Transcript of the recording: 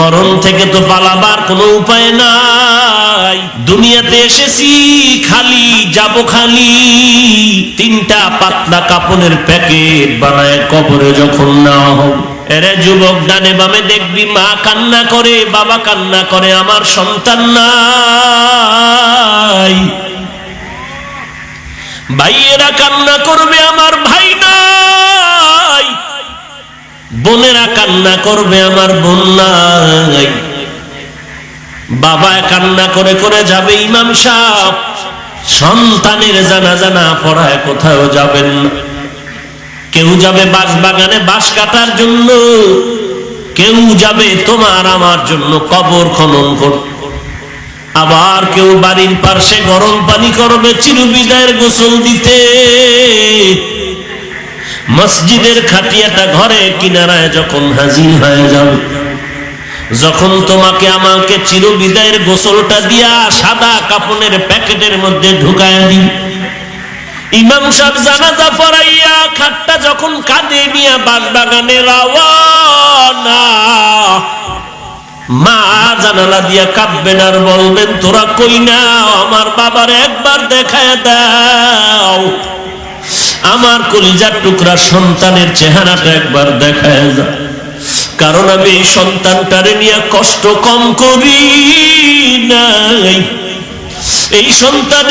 মরণ থেকে তো পালাবার কোনো উপায় নাই। দুনিয়াতে এসেছি, খালি, যাব খালি। তিনটা পাতলা কাপড়ের প্যাকেট বানায় কবরে যখন না হোক এরে যুবক ডানে বামে দেখবি, মা কান্না করে, বাবা কান্না করে, আমার সন্তান নাই। ভাইয়েরা কান্না করবে, আমার বোনেরা কান্না করবে, আমার বোন বাবা কান্না করে করে যাবে ইমাম সাহ সন্তানের জানা জানা পড়ায় কোথাও যাবেন কেউ যাবে বাঁশ বাগানে বাঁশ কাটার জন্য। কেউ যাবে তোমার আমার জন্য কবর খনন করতে আবার কেউ বাড়ির পার্শ্বে গরম পানি করবে, চিরবিদায়ের গোসল দিতে। মসজিদের খাটিয়াটা ঘরে কিনারায় যখন হাজির হয়ে যাবে, যখন তোমাকে আমাকে চিরবিদায়ের গোসলটা দিয়া সাদা কাপড়ের প্যাকেটের মধ্যে ঢুকায় দিই ইমাম সাহেব জানাজা পড়াইয়া খাটটা যখন কাঁদে নিয়ে বাগানে রাওয়ানা, মা জানালা দিয়া কাঁদবেন আর বলবেন, তোরা কই না আমার বাবার একবার দেখায় দাও। আমার কলিজার টুকরা সন্তানের চেহারাটা একবার দেখা যায় কারণ আমি এই সন্তানটারে নিয়ে কষ্ট কম করি নাই। এই সন্তান